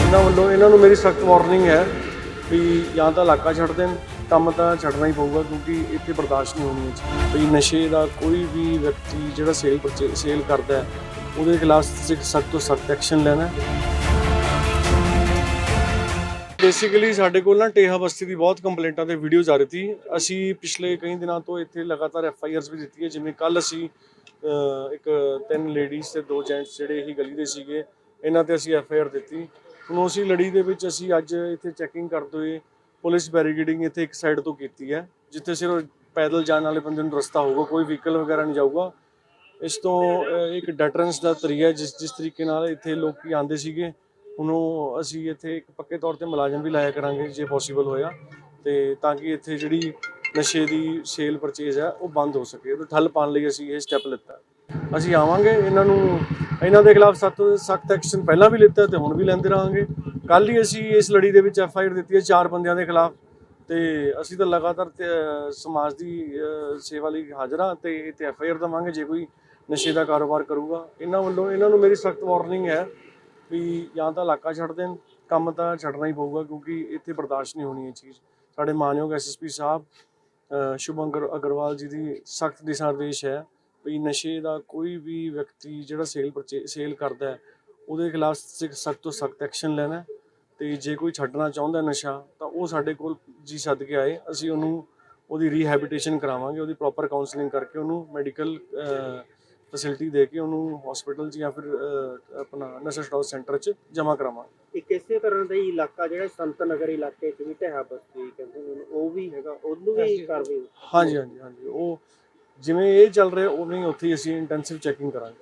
ਇਹਨਾਂ ਵੱਲੋਂ ਇਹਨਾਂ ਨੂੰ ਮੇਰੀ ਸਖਤ ਵਾਰਨਿੰਗ ਹੈ ਵੀ ਜਾਂ ਤਾਂ ਇਲਾਕਾ ਛੱਡ ਦੇਣ, ਕੰਮ ਤਾਂ ਛੱਡਣਾ ਹੀ ਪਊਗਾ ਕਿਉਂਕਿ ਇੱਥੇ ਬਰਦਾਸ਼ਤ ਨਹੀਂ ਹੋਣੀ ਹੈ ਵੀ ਨਸ਼ੇ ਦਾ ਕੋਈ ਵੀ ਵਿਅਕਤੀ ਜਿਹੜਾ ਸੇਲ ਸੇਲ ਕਰਦਾ ਹੈ, ਉਹਦੇ ਖਿਲਾਫ ਸਖਤ ਤੋਂ ਸਖਤ ਐਕਸ਼ਨ ਲੈਣਾ ਬੇਸਿਕਲੀ ਸਾਡੇ ਕੋਲ ਨਾ ਟੇਹਾ ਬਸਤੀ ਦੀ ਬਹੁਤ ਕੰਪਲੇਂਟਾਂ ਤੇ ਵੀਡੀਓਜ਼ ਆ ਰਹੀ ਸੀ। ਅਸੀਂ ਪਿਛਲੇ ਕਈ ਦਿਨਾਂ ਤੋਂ ਇੱਥੇ ਲਗਾਤਾਰ ਐਫ ਆਈ ਆਰਸ ਵੀ ਦਿੱਤੀ ਹੈ ਜਿਵੇਂ ਕੱਲ ਅਸੀਂ ਅਹ, ਇੱਕ ਤਿੰਨ ਲੇਡੀਜ਼ ਤੇ ਦੋ ਜੈਂਟਸ ਜਿਹੜੇ ਇਹੀ ਗਲੀ ਦੇ ਸੀਗੇ ਇਹਨਾਂ ਤੇ ਅਸੀਂ ਐਫ ਆਈ ਆਰ ਦਿੱਤੀ। ਹੁਣ ਉਸੇ ਲੜੀ ਦੇ ਵਿੱਚ ਅਸੀਂ ਅੱਜ ਇੱਥੇ ਚੈਕਿੰਗ ਕਰਦੇ ਹੋਏ ਪੁਲਿਸ ਬੈਰੀਗੇਡਿੰਗ ਇੱਥੇ ਇੱਕ ਸਾਈਡ ਤੋਂ ਕੀਤੀ ਹੈ ਜਿੱਥੇ ਸਿਰਫ ਪੈਦਲ ਜਾਣ ਵਾਲੇ ਬੰਦੇ ਨੂੰ ਰਸਤਾ ਹੋਊਗਾ ਕੋਈ ਵਹੀਕਲ ਵਗੈਰਾ ਨਹੀਂ ਜਾਊਗਾ। ਇਸ ਤੋਂ ਅਹ, ਇੱਕ ਡੈਟਰੈਂਸ ਦਾ ਤਰੀਕਾ ਹੈ ਜਿਸ ਜਿਸ ਤਰੀਕੇ ਨਾਲ ਇੱਥੇ ਲੋਕੀ ਆਉਂਦੇ ਸੀਗੇ ਉਹਨੂੰ ਅਸੀਂ ਇੱਥੇ ਇੱਕ ਪੱਕੇ ਤੌਰ ਤੇ ਮੁਲਾਜ਼ਮ ਵੀ ਲਾਇਆ ਕਰਾਂਗੇ ਜੇ ਪੋਸੀਬਲ ਹੋਇਆ। ਤੇ ਤਾਂ ਕਿ ਇੱਥੇ ਜਿਹੜੀ ਨਸ਼ੇ ਦੀ ਸੇਲ ਪਰਚੇਜ਼ ਹੈ ਉਹ ਬੰਦ ਹੋ ਸਕੇ। ਉਹ ਠੱਲ ਪਾਉਣ ਲਈ ਅਸੀਂ ਇਹ ਸਟੈਪ ਲਿੱਤਾ। ਅਸੀਂ ਆਵਾਂਗੇ, ਇਹਨਾਂ ਨੂੰ, ਇਹਨਾਂ ਦੇ ਖਿਲਾਫ ਸਖਤ ਸਖਤ ਐਕਸ਼ਨ ਪਹਿਲਾਂ ਵੀ ਲਿੱਤਾ ਤੇ ਹੁਣ ਵੀ ਲੈਂਦੇ ਰਹਾਂਗੇ। ਕੱਲ ਹੀ ਅਸੀਂ ਇਸ ਲੜੀ ਦੇ ਵਿੱਚ ਐਫ ਆਈ ਆਰ ਦਿੱਤੀ ਹੈ ਚਾਰ ਬੰਦਿਆਂ ਦੇ ਖਿਲਾਫ। ਤੇ ਅਸੀਂ ਤਾਂ ਲਗਾਤਾਰ ਸਮਾਜ ਦੀ ਸੇਵਾ ਲਈ ਹਾਜ਼ਰ ਹਾਂ ਤੇ ਇੱਥੇ ਐਫ ਆਈ ਆਰ ਦਵਾਂਗੇ। ਜੇ ਕੋਈ ਨਸ਼ੇ ਦਾ ਕਾਰੋਬਾਰ ਕਰੂਗਾ, ਇਹਨਾਂ ਵੱਲੋਂ, ਇਹਨਾਂ ਨੂੰ ਮੇਰੀ ਸਖਤ ਵਾਰਨਿੰਗ ਹੈ ਵੀ ਜਾਂ ਤਾਂ ਇਲਾਕਾ ਛੱਡ ਦੇਣ ਕੰਮ ਤਾਂ ਛੱਡਣਾ ਹੀ ਪਊਗਾ ਕਿਉਂਕਿ ਇੱਥੇ ਬਰਦਾਸ਼ਤ ਨਹੀਂ ਹੋਣੀ ਇਹ ਚੀਜ਼। ਸਾਡੇ ਮਾਨਯੋਗ ਐਸਐਸਪੀ ਸਾਹਿਬ ਅਹ, ਸ਼ੁਭਮ ਅਗਰ- ਅਗਰਵਾਲ ਜੀ ਦੀ ਸਖਤ ਦਿਸ਼ਾ ਨਿਰਦੇਸ਼ ਹੈ ਵੀ ਨਸ਼ੇ ਦਾ ਕੋਈ ਵੀ ਵਿਅਕਤੀ ਜਿਹੜਾ ਸੇਲ ਸੇਲ ਕਰਦਾ ਹੈ ਉਹਦੇ ਖਿਲਾਫ ਸਖਤ ਤੋਂ ਸਖਤ ਐਕਸ਼ਨ ਲੈਣਾ ਹੈ। ਤੇ ਜੇ ਕੋਈ ਛੱਡਣਾ ਚਾਹੁੰਦਾ ਨਸ਼ਾ ਤਾਂ ਉਹ ਸਾਡੇ ਕੋਲ ਜੀ ਸੱਦ ਕੇ ਆਏ ਅਸੀਂ ਉਹਨੂੰ ਉਹਦੀ ਰੀਹੈਬਿਟੇਸ਼ਨ ਕਰਾਵਾਂਗੇ ਉਹਦੀ ਪ੍ਰੋਪਰ ਕਾਉਂਸਲਿੰਗ ਕਰਕੇ ਉਹਨੂੰ ਮੈਡੀਕਲ ਫੈਸਿਲਿਟੀ ਦੇ ਕੇ ਉਹਨੂੰ ਹਸਪੀਟਲ 'ਚ ਜਾਂ ਫਿਰ ਆਪਣਾ ਨਸ਼ਾ ਛਡਾਊ ਸੈਂਟਰ 'ਚ ਜਮ੍ਹਾਂ ਕਰਾਵਾਂਗੇ। ਇੱਕ ਇਸੇ ਤਰ੍ਹਾਂ ਦਾ ਹੀ ਇਲਾਕਾ ਜਿਹੜਾ ਸੰਤ ਨਗਰ ਇਲਾਕੇ ਚ ਵੀ ਢਹਿਆ ਬਸਤੀ ਕਹਿੰਦੇ ਨੇ ਉਹ ਵੀ ਹੈਗਾ ਉਹਨੂੰ ਵੀ ਕਾਰਵਾਈ ਹਾਂਜੀ ਹਾਂਜੀ ਹਾਂਜੀ। ਉਹ ਜਿਵੇਂ ਇਹ ਚੱਲ ਰਿਹਾ ਉਵੇਂ ਹੀ ਉੱਥੇ ਅਸੀਂ ਇੰਟੈਂਸਿਵ ਚੈਕਿੰਗ ਕਰਾਂਗੇ।